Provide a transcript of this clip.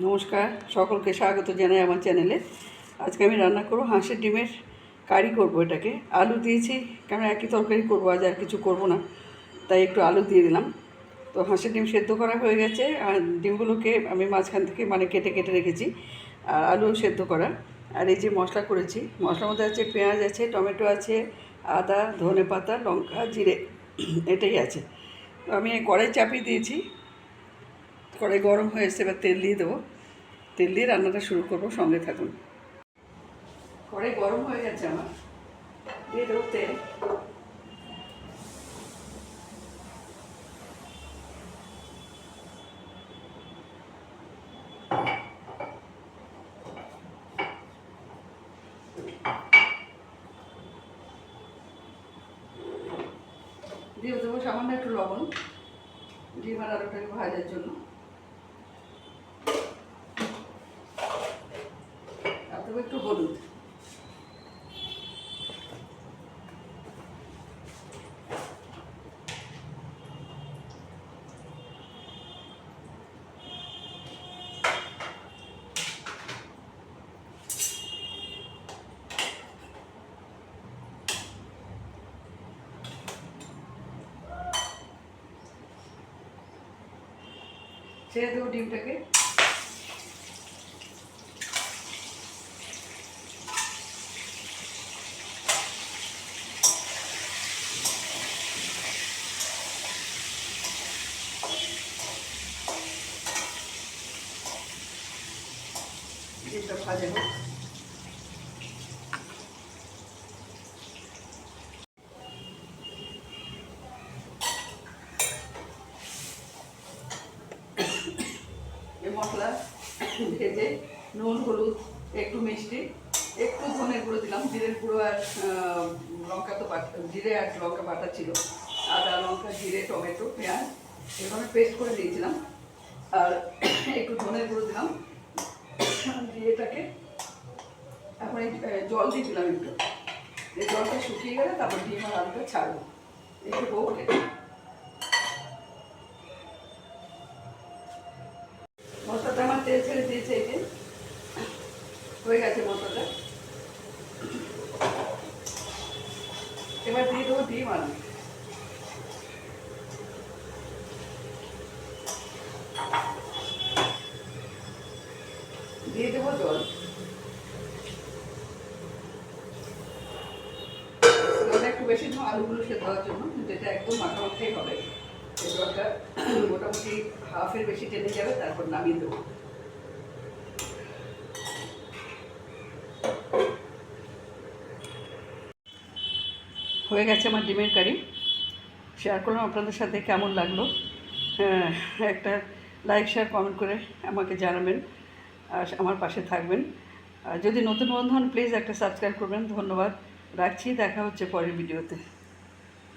নমস্কার, সকলকে স্বাগত জানাই আমার চ্যানেলে। আজকে আমি রান্না করব হাঁসের ডিমের কারি করব এটাকে। আলু দিয়েছি কারণ একই তরকারি করব, আজ আর কিছু করব না, তাই একটু আলু দিয়ে দিলাম। তো হাঁসের ডিম সেদ্ধ করা হয়ে গেছে, আর ডিমগুলোকে আমি মাঝখান থেকে মানে কেটে কেটে রেখেছি, আর আলু সেদ্ধ করা। আর এই যে মশলা করেছি, মশলার মধ্যে আছে পেঁয়াজ আছে, টমেটো আছে, আদা ধনে পাতা লঙ্কা, জিরে, এটাই আছে। তো আমি কড়াই চাপিয়ে দিয়েছি কড়াই গরম হয়ে এসছে, এবার তেল দিয়ে দেবো। তেল দিয়ে রান্নাটা শুরু করব, সঙ্গে থাকুন। কড়াই গরম হয়ে গেছে আমার। দিয়ে দেবো তেল। দিয়ে দেবো সামান্য একটু লবণ। ডিম আর আলুটাকে ভাজার জন্য। দেবো একটু হলুদ। ছেড়ে দেবো ডিমটাকে। ডিমটা ভাজা মশলা ভেজে নুন, হলুদ, একটু মিষ্টি, একটু ধনের গুঁড়ো দিলাম জিরের গুঁড়ো আর লঙ্কা তো বাটা, জিরে আর লঙ্কা বাটা ছিল। আদা, লঙ্কা, জিরে, টমেটো, পেঁয়াজ, এভাবে পেস্ট করে দিয়েছিলাম। আর একটু ধনের গুঁড়ো দিলাম। দিয়ে এটাকে এখন জল দিয়ে দিলাম একটু। এই জলটা শুকিয়ে গেলে তারপর ডিম আর আলুটা ছাড়বো। একটু হোক মশলাটা আমার তেল ছেড়ে দিয়েছে এই হয়ে গেছে মশলাটা। এবার দিয়ে দেবো ডিম আলু। দিয়ে দেবো জল। একটু বেশি দেবো আলুগুলো সেদ্ধ হওয়ার জন্য কিন্তু এটা একদম মাখামাখাই হবে। এই জলটা মোটামুটি হাফের বেশি টেনে যাবে তারপর নামিয়ে দেবো। হয়ে গেছে আমার ডিমের কারি। শেয়ার করলাম আপনাদের সাথে কেমন লাগল। হ্যাঁ, একটা লাইক শেয়ার কমেন্ট করে আমাকে জানাবেন। আমার পাশে থাকবেন। যদি নতুন বন্ধু হন প্লিজ একটা সাবস্ক্রাইব করবেন। ধন্যবাদ। রাখছি, দেখা হচ্ছে পরের ভিডিওতে।